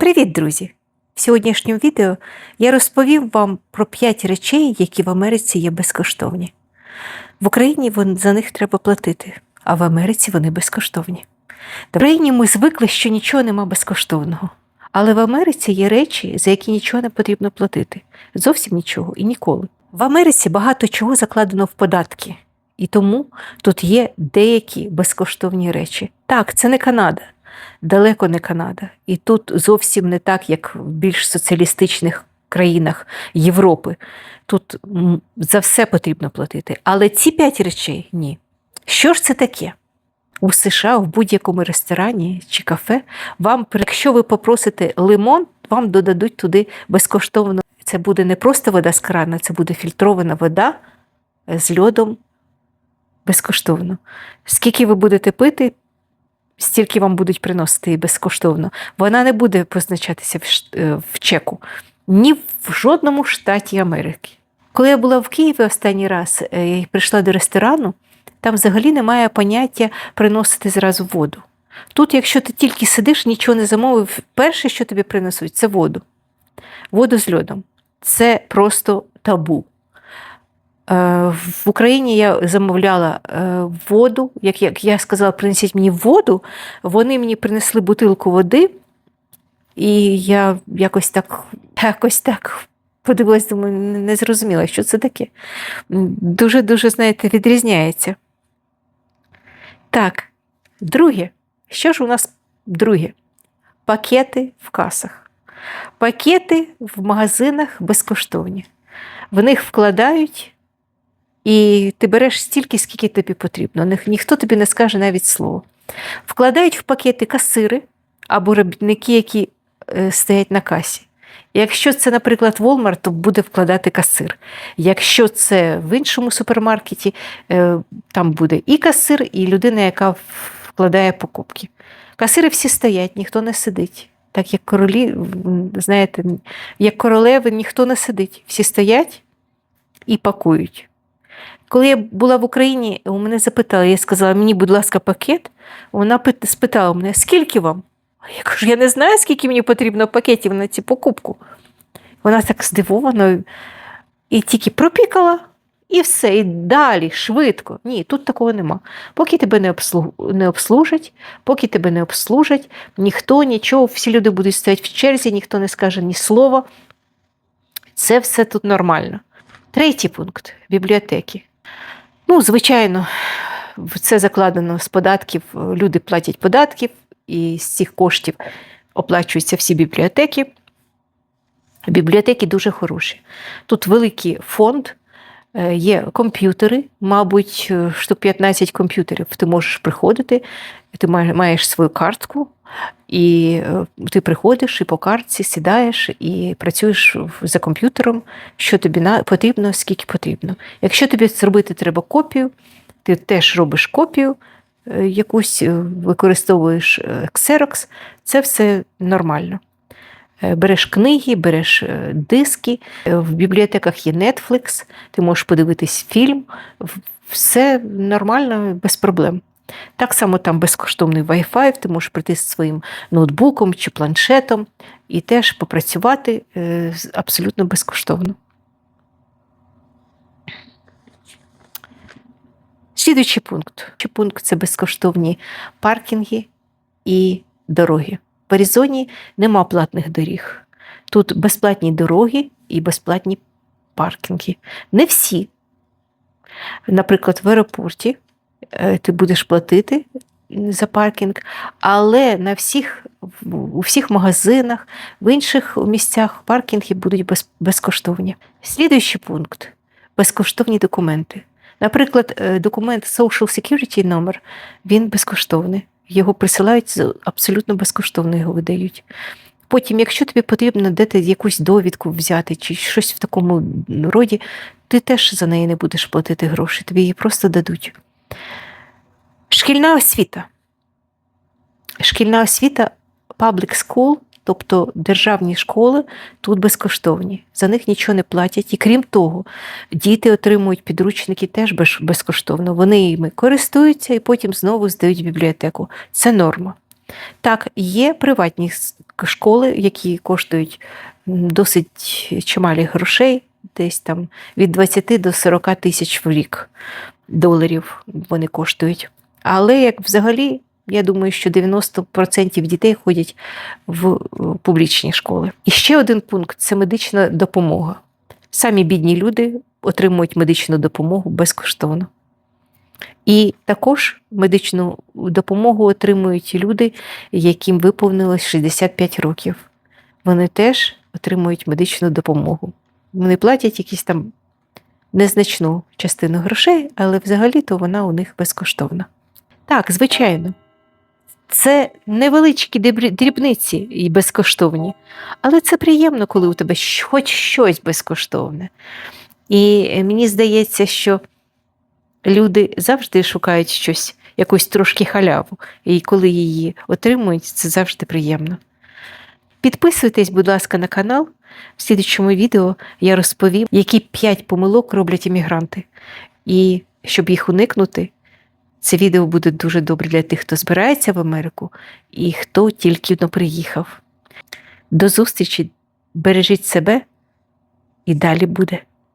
Привіт, друзі! В сьогоднішньому відео я розповім вам про 5 речей, які в Америці є безкоштовні. В Україні за них треба платити, а в Америці вони безкоштовні. В Україні ми звикли, що нічого нема безкоштовного. Але в Америці є речі, за які нічого не потрібно платити. Зовсім нічого і ніколи. В Америці багато чого закладено в податки, і тому тут є деякі безкоштовні речі. Так, це не Канада, далеко не Канада. І тут зовсім не так, як в більш соціалістичних країнах Європи. Тут за все потрібно платити. Але ці п'ять речей ні. Що ж це таке? У США в будь-якому ресторані чи кафе вам, якщо ви попросите лимон, вам додадуть туди безкоштовно. Це буде не просто вода з крана, це буде фільтрована вода з льодом безкоштовно. Скільки ви будете пити, стільки вам будуть приносити безкоштовно. Вона не буде позначатися в, е, в чеку ні в жодному штаті Америки. Коли я була в Києві останній раз е, і прийшла до ресторану, там взагалі немає поняття приносити зразу воду. Тут, якщо ти тільки сидиш, нічого не замовив, перше, що тобі принесуть, це воду. Воду з льодом. Це просто табу. Е, В Україні я замовляла е, воду, як, як я сказала, принесіть мені воду, вони мені принесли бутилку води, і я якось так, якось так подивилась, думаю, не зрозуміла, що це таке. Дуже-дуже, знаєте, відрізняється. Так, друге. Що ж у нас друге? Пакети в касах. Пакети в магазинах безкоштовні. В них вкладають, і ти береш стільки, скільки тобі потрібно. Ні- Ніхто тобі не скаже навіть слово. Вкладають в пакети касири або робітники, які е, стоять на касі. Якщо це, наприклад, Walmart, то буде вкладати касир. Якщо це в іншому супермаркеті, е, там буде і касир, і людина, яка вкладає покупки. Касири всі стоять, ніхто не сидить. Так як королі, знаєте, як королеви, ніхто не сидить. Всі стоять і пакують. Коли я була в Україні, у мене запитали, я сказала, мені, будь ласка, пакет. Вона спитала мене, скільки вам? Я кажу, я не знаю, скільки мені потрібно пакетів на цю покупку. Вона так здивовано і тільки пропікала, і все, і далі, швидко. Ні, тут такого нема. Поки тебе не, не обслужать, поки тебе не обслужать, ніхто нічого, всі люди будуть стояти в черзі, ніхто не скаже ні слова. Це все тут нормально. Третій пункт бібліотеки. Ну, звичайно, це закладено з податків. Люди платять податків, і з цих коштів оплачуються всі бібліотеки. Бібліотеки дуже хороші. Тут великий фонд, є комп'ютери, мабуть, е, штук 15 комп'ютерів. Ти можеш приходити, ти маєш свою картку, і е, ти приходиш і по картці сідаєш і працюєш за комп'ютером, що тобі потрібно, скільки потрібно. Якщо тобі зробити треба копію, ти теж робиш копію, е, якусь е, використовуєш е, Xerox, це все нормально. Е, Береш книги, береш е, диски, е, в бібліотеках є Netflix, ти можеш подивитись фільм, все нормально, без проблем. Так само там безкоштовний Wi-Fi, ти можеш прийти з своїм ноутбуком чи планшетом і теж попрацювати абсолютно безкоштовно. Слідуючий пункт. Пункт це безкоштовні паркінги і дороги. В Аризоні нема платних доріг. Тут безплатні дороги і безплатні паркінги. Не всі. Наприклад, в аеропорті е, ти будеш платити за паркінг, але на всіх, у всіх магазинах, в інших місцях паркінги будуть без, безкоштовні. Слідуючий пункт безкоштовні документи. Наприклад, е, документ Social Security номер, він безкоштовний. Його присилають абсолютно безкоштовно його видають. Потім, якщо тобі потрібно де якусь довідку взяти чи щось в такому роді, ти теж за неї не будеш платити гроші, тобі її просто дадуть. Шкільна освіта. Шкільна освіта public school, тобто державні школи, тут безкоштовні. За них нічого не платять. І крім того, діти отримують підручники теж безкоштовно. Вони їми користуються і потім знову здають в бібліотеку. Це норма. Так, є приватні школи, які коштують досить чималі грошей, десь там від 20 до 40 тисяч в рік доларів вони коштують. Але як взагалі, я думаю, що 90% дітей ходять в публічні школи. І ще один пункт це медична допомога. Самі бідні люди отримують медичну допомогу безкоштовно. І також медичну допомогу отримують люди, яким виповнилось 65 років. Вони теж отримують медичну допомогу. Вони платять якісь там незначну частину грошей, але взагалі-то вона у них безкоштовна. Так, звичайно, це невеличкі дрібниці і безкоштовні, але це приємно, коли у тебе хоч щось безкоштовне. І е, мені здається, що люди завжди шукають щось, якусь трошки халяву, і коли її отримують, це завжди приємно. Підписуйтесь, будь ласка, на канал. В слідчому відео я розповім, які 5 помилок роблять іммігранти. І щоб їх уникнути, це відео буде дуже добре для тих, хто збирається в Америку і хто тільки но приїхав. До зустрічі, бережіть себе і далі буде.